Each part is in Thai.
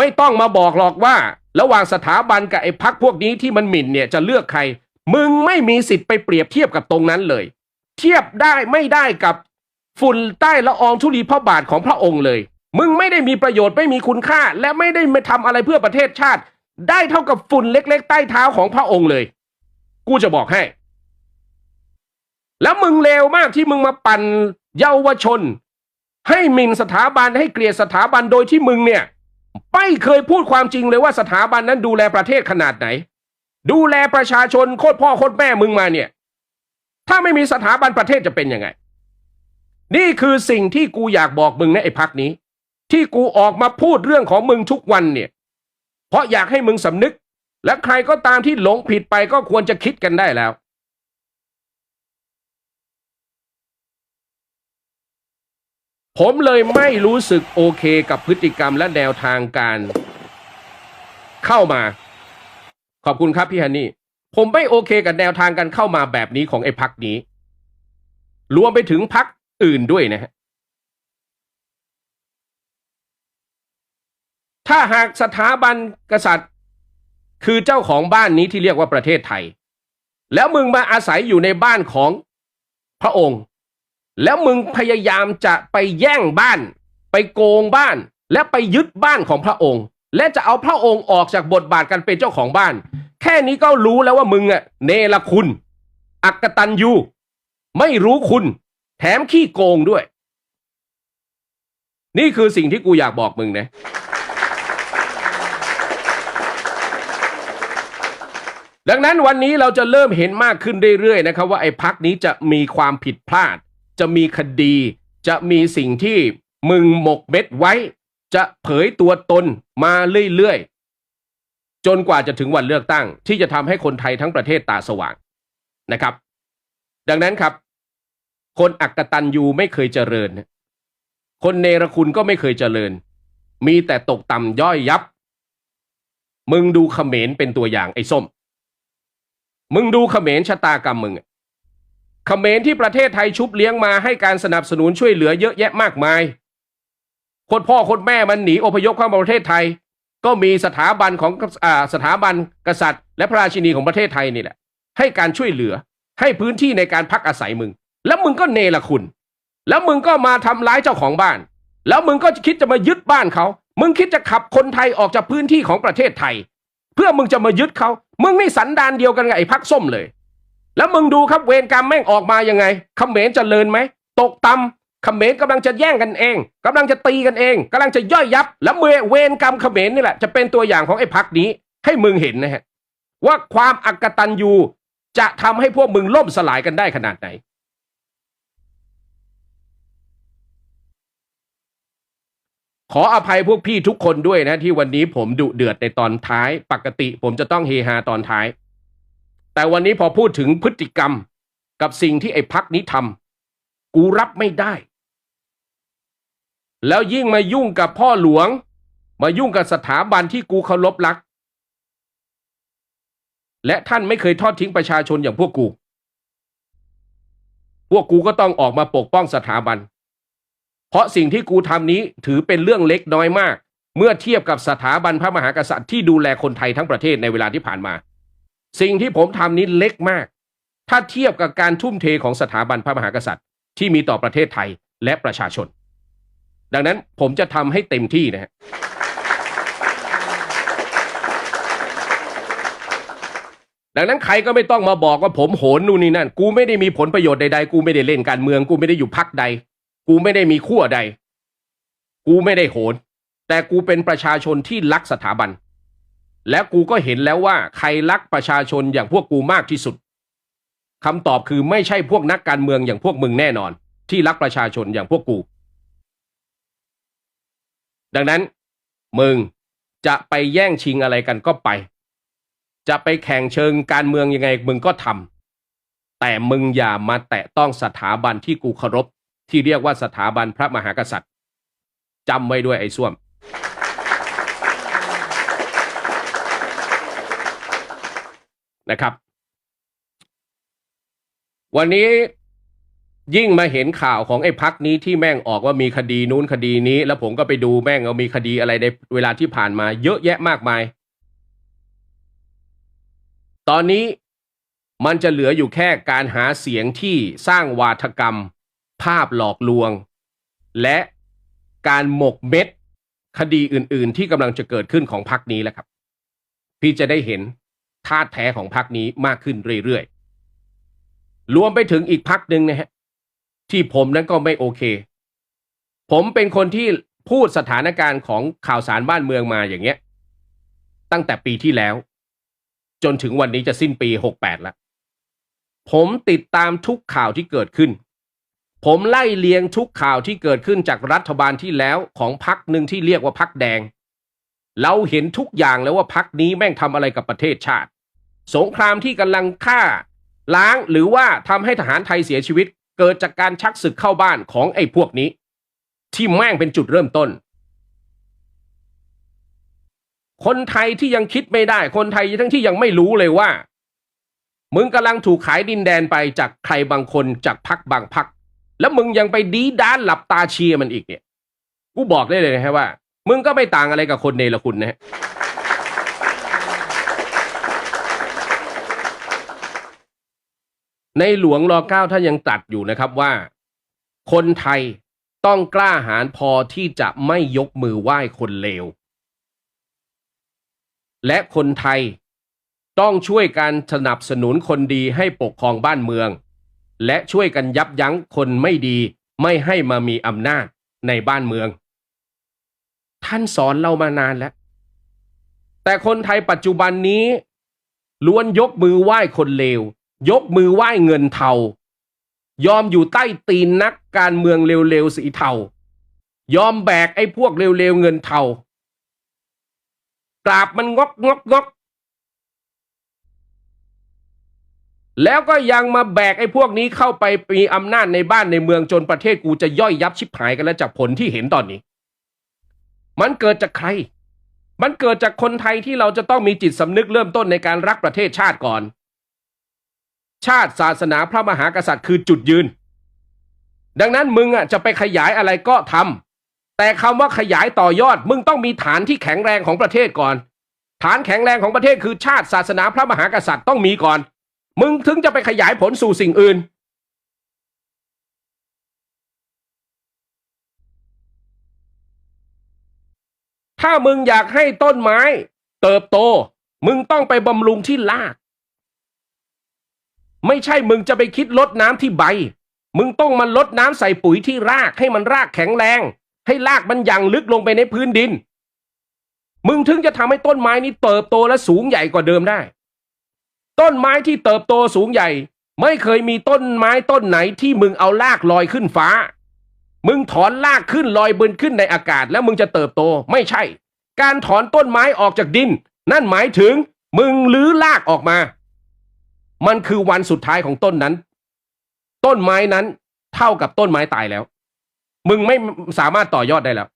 ไม่ต้องมาบอกหรอกว่า ระหว่างสถาบันกับไอ้พักพวกนี้ที่มันหมิ่นเนี่ยจะเลือกใคร มึงไม่มีสิทธิ์ไปเปรียบเทียบกับตรงนั้นเลย เทียบได้ไม่ได้กับฝุ่นใต้ละอองธุลีพระบาทของพระองค์เลย มึงไม่ได้มีประโยชน์ไม่มีคุณค่า และไม่ได้มาทำอะไรเพื่อประเทศชาติ ได้เท่ากับฝุ่นเล็ก ๆ ใต้เท้าของพระองค์เลย กูจะบอกให้ แล้วมึงเลวมากที่มึงมาปั่นเยาวชน ให้หมิ่นสถาบันให้เกลียดสถาบันโดยที่มึงเนี่ย ไม่เคยพูดความจริงเลยว่าสถาบันนั้นดูแลประเทศขนาดไหน ดูแลประชาชนโคตรพ่อโคตรแม่มึงมาเนี่ย ถ้าไม่มีสถาบันประเทศจะเป็นยังไง นี่คือสิ่งที่กูอยากบอกมึงในไอ้พักนี้ ที่กูออกมาพูดเรื่องของมึงทุกวันเนี่ย เพราะอยากให้มึงสำนึก และใครก็ตามที่หลงผิดไปก็ควรจะคิดกันได้แล้ว ผมเลยไม่รู้สึกโอเคกับพฤติกรรมและแนวทางการเข้ามา ขอบคุณครับพี่ฮันนี่ ผมไม่โอเคกับแนวทางการเข้ามาแบบนี้ของไอ้พักนี้ รวมไปถึงพักอื่นด้วยนะฮะถ้าหากสถาบันกษัตริย์ คือเจ้าของบ้านนี้ที่เรียกว่าประเทศไทย แล้วมึงมาอาศัยอยู่ในบ้านของพระองค์ แล้วมึงพยายามจะไปแย่งบ้าน ไปโกงบ้าน และไปยึดบ้านของพระองค์ และจะเอาพระองค์ออกจากบทบาทการเป็นเจ้าของบ้าน แค่นี้ก็รู้แล้วว่ามึงอะเนรคุณ อักตันยูไม่รู้คุณ แถมขี้โกงด้วย นี่คือสิ่งที่กูอยากบอกมึงนะดังนั้นวันนี้เราจะเริ่มเห็นมากขึ้นเรื่อยๆนะครับว่าไอ้พักนี้จะมีความผิดพลาด จะมีคดี จะมีสิ่งที่มึงหมกเม็ดไว้ จะเผยตัวตนมาเรื่อยๆ จนกว่าจะถึงวันเลือกตั้ง ที่จะทำให้คนไทยทั้งประเทศตาสว่างนะครับ ดังนั้นครับ คนอักตันยูไม่เคยเจริญ คนเนรคุณก็ไม่เคยเจริญ มีแต่ตกต่ำย่อยยับ มึงดูเขมรเป็นตัวอย่างไอ้ส้ม มึงดูเขมรชะตากรรมมึงอะ เขมรที่ประเทศไทยชุบเลี้ยงมาให้การสนับสนุนช่วยเหลือเยอะแยะมากมาย คนพ่อคนแม่มันหนีอพยพเข้ามาประเทศไทย ก็มีสถาบันของอสถาบันกษัตริย์ และพระราชินีของประเทศไทยนี่แหละ ให้การช่วยเหลือ ให้พื้นที่ในการพักอาศัยมึง แล้วมึงก็เนรคุณ แล้วมึงก็มาทำร้ายเจ้าของบ้าน แล้วมึงก็คิดจะมายึดบ้านเขามึงคิดจะขับคนไทยออกจากพื้นที่ของประเทศไทย เพื่อมึงจะมายึดเขา มึงนี่สันดานเดียวกันกับไอ้พักส้มเลย แล้วมึงดูครับเวรกรรมแม่งออกมายังไงเขมรเจริญไหมตกต่ำเขมรกำลังจะแย่งกันเองกำลังจะตีกันเองกำลังจะย่อยยับ แล้วเมื่อเวรกรรมเขมรนี่แหละจะเป็นตัวอย่างของไอ้พักนี้ ให้มึงเห็นนะฮะว่าความอักตันยูจะทำให้พวกมึงล่มสลายกันได้ขนาดไหนขออภัยพวกพี่ทุกคนด้วยนะที่วันนี้ผมดุเดือดในตอนท้าย ปกติผมจะต้องเฮฮาตอนท้าย แต่วันนี้พอพูดถึงพฤติกรรมกับสิ่งที่ไอ้พักนี้ทำกูรับไม่ได้ แล้วยิ่งมายุ่งกับพ่อหลวง มายุ่งกับสถาบันที่กูเคารพรัก และท่านไม่เคยทอดทิ้งประชาชนอย่างพวกกู พวกกูก็ต้องออกมาปกป้องสถาบัน เพราะสิ่งที่กูทำนี้ถือเป็นเรื่องเล็กน้อยมาก เมื่อเทียบกับสถาบันพระมหากษัตริย์ที่ดูแลคนไทยทั้งประเทศในเวลาที่ผ่านมา สิ่งที่ผมทำนี้เล็กมาก ถ้าเทียบกับการทุ่มเทของสถาบันพระมหากษัตริย์ ที่มีต่อประเทศไทยและประชาชน ดังนั้นผมจะทำให้เต็มที่นะฮะดังนั้นใครก็ไม่ต้องมาบอกว่าผมโหนนู่นนี่นั่น กูไม่ได้มีผลประโยชน์ใดๆ กูไม่ได้เล่นการเมือง กูไม่ได้อยู่พักใด กูไม่ได้มีขั้วใด กูไม่ได้โหน แต่กูเป็นประชาชนที่รักสถาบัน และกูก็เห็นแล้วว่าใครรักประชาชนอย่างพวกกูมากที่สุดคำตอบคือไม่ใช่พวกนักการเมืองอย่างพวกมึงแน่นอน ที่รักประชาชนอย่างพวกกู ดังนั้น มึงจะไปแย่งชิงอะไรกันก็ไป จะไปแข่งเชิงการเมืองยังไงมึงก็ทำแต่มึงอย่ามาแตะต้องสถาบันที่กูเคารพที่เรียกว่าสถาบันพระมหากษัตริย์จำไว้ด้วยไอ้ส้วม นะครับ วันนี้ยิ่งมาเห็นข่าวของไอ้พักนี้ที่แม่งออกว่ามีคดีนู้นคดีนี้ แล้วผมก็ไปดูแม่งเอามีคดีอะไรในเวลาที่ผ่านมา เยอะแยะมากมาย ตอนนี้มันจะเหลืออยู่แค่การหาเสียงที่สร้างวาทกรรม ภาพหลอกลวง และการหมกเม็ดคดีอื่น ๆ ที่กำลังจะเกิดขึ้นของพรรคนี้แหละครับ พี่จะได้เห็น ท่าแท้ของพรรคนี้มากขึ้นเรื่อยๆ รวมไปถึงอีกพรรคหนึ่งนะฮะที่ผมนั้นก็ไม่โอเค ผมเป็นคนที่พูดสถานการณ์ของข่าวสารบ้านเมืองมาอย่างเงี้ย ตั้งแต่ปีที่แล้ว จนถึงวันนี้จะสิ้นปี 68แล้วผมติดตามทุกข่าวที่เกิดขึ้น ผมไล่เลียงทุกข่าวที่เกิดขึ้นจากรัฐบาลที่แล้วของพักหนึ่งที่เรียกว่าพักแดง เราเห็นทุกอย่างแล้วว่าพักนี้แม่งทำอะไรกับประเทศชาติ สงครามที่กำลังฆ่า ล้างหรือว่าทำให้ทหารไทยเสียชีวิต เกิดจากการชักศึกเข้าบ้านของไอ้พวกนี้ ที่แม่งเป็นจุดเริ่มต้น คนไทยที่ยังคิดไม่ได้ คนไทยทั้งที่ยังไม่รู้เลยว่า มึงกำลังถูกขายดินแดนไปจากใครบางคนจากพักบางพัก แล้วมึงยังไปดีด้านหลับตาเชียร์มันอีกเนี่ย กูบอกได้เลยนะฮะว่า มึงก็ไม่ต่างอะไรกับคนเนรคุณนะฮะในหลวงรอเก้าท่านยังตัดอยู่นะครับว่า คนไทยต้องกล้าหาญพอที่จะไม่ยกมือไหว้คนเลว และคนไทยต้องช่วยกันสนับสนุนคนดีให้ปกครองบ้านเมือง และช่วยกันยับยั้งคนไม่ดีไม่ให้มามีอำนาจในบ้านเมือง ท่านสอนเรามานานแล้ว แต่คนไทยปัจจุบันนี้ ล้วนยกมือไหว้คนเลว ยกมือไหว้เงินเทายอมอยู่ใต้ตีนนักการเมืองเร็วๆสีเทายอมแบกไอ้พวกเร็วๆเงินเทากราบมันงกงกงกแล้วก็ยังมาแบกไอ้พวกนี้เข้าไปมีอำนาจในบ้านในเมืองจนประเทศกูจะย่อยยับชิบหายกันแล้วจากผลที่เห็นตอนนี้ มันเกิดจากใคร มันเกิดจากคนไทยที่เราจะต้องมีจิตสำนึกเริ่มต้นในการรักประเทศชาติก่อน ชาติศาสนาพระมหากษัตริย์คือจุดยืน ดังนั้นมึงอะจะไปขยายอะไรก็ทำแต่คำว่าขยายต่อยอด มึงต้องมีฐานที่แข็งแรงของประเทศก่อน ฐานแข็งแรงของประเทศคือชาติศาสนาพระมหากษัตริย์ต้องมีก่อน มึงถึงจะไปขยายผลสู่สิ่งอื่น ถ้ามึงอยากให้ต้นไม้ เติบโต มึงต้องไปบำรุงที่ราก ไม่ใช่มึงจะไปคิดลดน้ำที่ใบ มึงต้องมาลดน้ำใส่ปุ๋ยที่รากให้มันรากแข็งแรง ให้รากมันยังลึกลงไปในพื้นดิน มึงถึงจะทำให้ต้นไม้นี้เติบโตและสูงใหญ่กว่าเดิมได้ ต้นไม้ที่เติบโตสูงใหญ่ ไม่เคยมีต้นไม้ต้นไหนที่มึงเอารากลอยขึ้นฟ้า มึงถอนรากขึ้นลอยบนขึ้นในอากาศ แล้วมึงจะเติบโตไม่ใช่ การถอนต้นไม้ออกจากดิน นั่นหมายถึง มึงลื้อรากออกมา มันคือวันสุดท้ายของต้นนั้น ต้นไม้นั้นเท่ากับต้นไม้ตายแล้ว มึงไม่สามารถต่อยอดได้แล้ว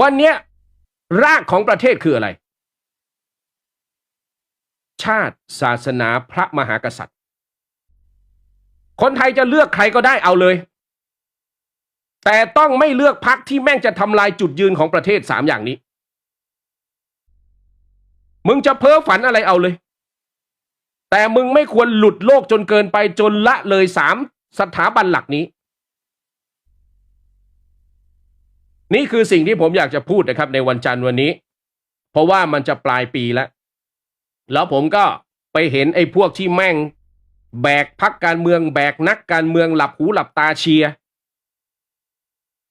วันเนี้ยรากของประเทศคืออะไร ชาติศาสนาพระมหากษัตริย์ คนไทยจะเลือกใครก็ได้เอาเลย แต่ต้องไม่เลือกพักที่แม่งจะทำลายจุดยืนของประเทศสามอย่างนี้ มึงจะเพ้อฝันอะไรเอาเลย แต่มึงไม่ควรหลุดโลกจนเกินไปจนละเลยสามสถาบันหลักนี้ นี่คือสิ่งที่ผมอยากจะพูดนะครับ ในวันจันทร์วันนี้ เพราะว่ามันจะปลายปีแล้ว แล้วผมก็ไปเห็นไอ้พวกที่แม่ง แบกพักการเมือง แบกนักการเมืองหลับหูหลับตาเชียร์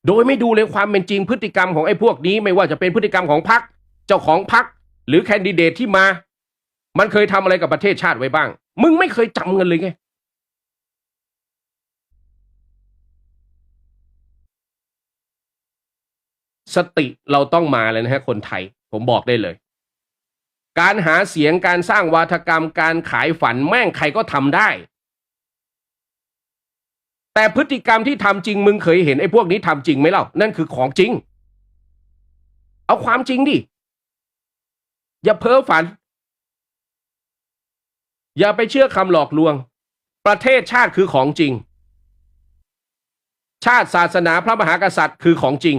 โดยไม่ดูเลยความเป็นจริงพฤติกรรมของไอ้พวกนี้ ไม่ว่าจะเป็นพฤติกรรมของพักเจ้าของพักหรือแคนดิเดตที่มา มันเคยทำอะไรกับประเทศชาติไว้บ้าง มึงไม่เคยจำกันเลยไงสติเราต้องมาเลยนะฮะคนไทย ผมบอกได้เลย การหาเสียงการสร้างวาทกรรมการขายฝันแม่งใครก็ทำได้ แต่พฤติกรรมที่ทำจริงมึงเคยเห็นไอ้พวกนี้ทำจริงไหมเล่านั่นคือของจริง เอาความจริงดิ อย่าเพ้อฝัน อย่าไปเชื่อคำหลอกลวง ประเทศชาติคือของจริง ชาติศาสนาพระมหากษัตริย์คือของจริง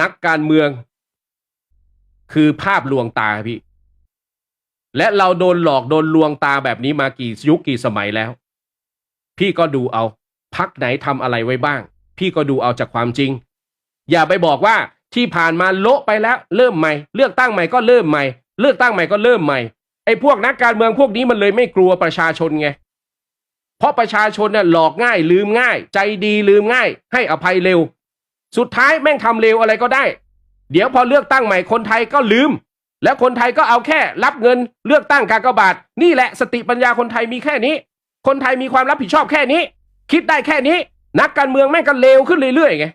นักการเมือง คือภาพลวงตาพี่ และเราโดนหลอกโดนลวงตาแบบนี้มากี่ยุคกี่สมัยแล้ว พี่ก็ดูเอาพักไหนทำอะไรไว้บ้าง พี่ก็ดูเอาจากความจริง อย่าไปบอกว่าที่ผ่านมาโละไปแล้ว เริ่มใหม่ เลือกตั้งใหม่ก็เริ่มใหม่ เลือกตั้งใหม่ก็เริ่มใหม่ไอ้พวกนักการเมืองพวกนี้มันเลยไม่กลัวประชาชนไงเพราะประชาชนเนี่ยหลอกง่าย ลืมง่าย ใจดีลืมง่าย ให้อภัยเร็ว สุดท้ายแม่งทำเร็วอะไรก็ได้ เดี๋ยวพอเลือกตั้งใหม่คนไทยก็ลืม แล้วคนไทยก็เอาแค่รับเงินเลือกตั้งกากบาท นี่แหละสติปัญญาคนไทยมีแค่นี้ คนไทยมีความรับผิดชอบแค่นี้ คิดได้แค่นี้ นักการเมืองแม่งก็เลวขึ้นเรื่อยๆไง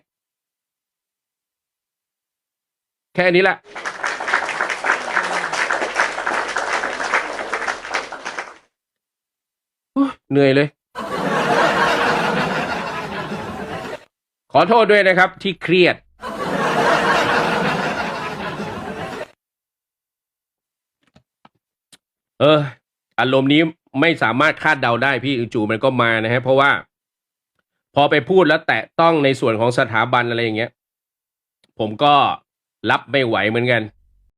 แค่นี้แหละเหนื่อยเลย ขอโทษด้วยนะครับ ที่เครียด เอออารมณ์นี้ ไม่สามารถคาดเดาได้พี่จู่มันก็มานะฮะเพราะว่า พอไปพูดแล้วแตะต้องในส่วนของสถาบันอะไรอย่างเงี้ย ผมก็รับไม่ไหวเหมือนกัน